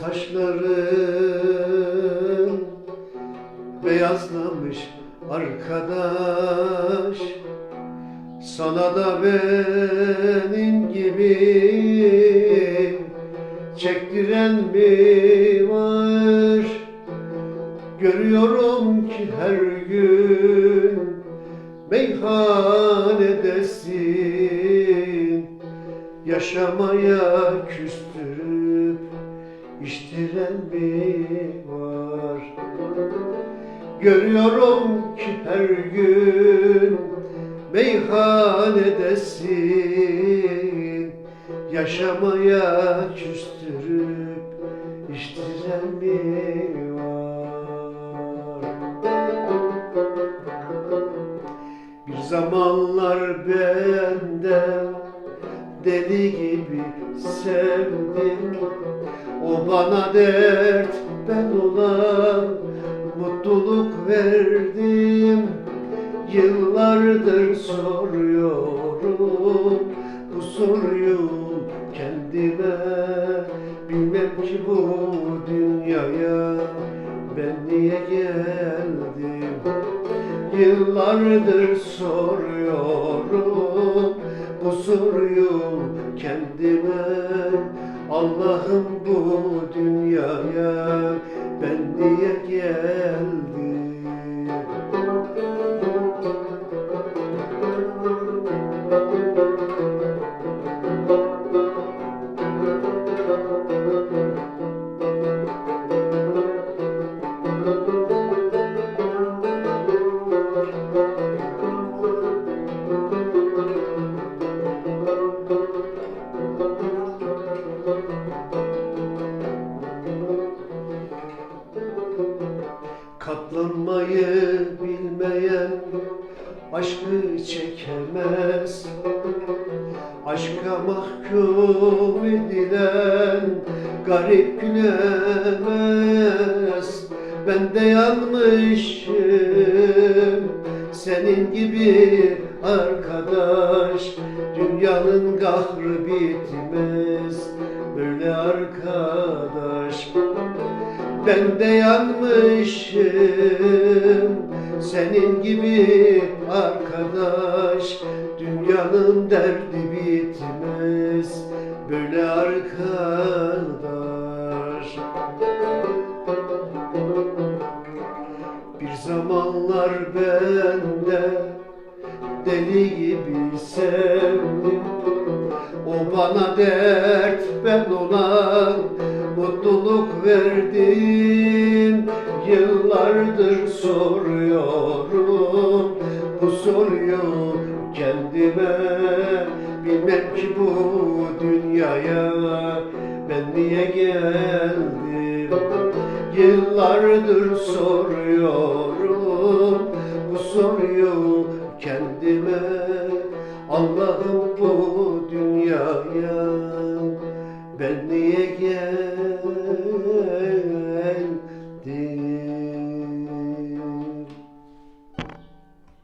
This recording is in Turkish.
saçların beyazlamış arkadaş Sana da benim gibi çektiren mi var? Görüyorum ki her gün meyhanedesin Yaşamaya küstürüp içtiren mi var? Görüyorum ki her gün meyhanedesin Yaşamaya küstürüp içtiren mi var? Bir zamanlar ben de deli gibi sevdim. O bana dert ben ona mutluluk verdim. Yıllardır soruyorum bu soruyu kendime. Bilmem ki bu dünyaya ben niye geldim? Yıllardır soruyorum bu soruyu kendime. Allah'ım bu dünyaya ben niye geldim Katlanmayı bilmeyen aşkı çekemez. Aşka mahkum edilen garip gülemez. Ben de yanmışım senin gibi arkadaş. Dünyanın kahrı bitmez. Böyle arkadaş ben de yanmışım. Senin gibi arkadaş. Dünyanın derdi bitmez. Böyle arkadaş. Bir zamanlar ben de deli gibi sevdim. O bana dert ben ona mutluluk verdim Yıllardır soruyorum bu soruyu kendime. Bilmem ki bu dünyaya ben niye geldim? Yıllardır soruyorum bu soruyu kendime. Allah'ım bu dünyaya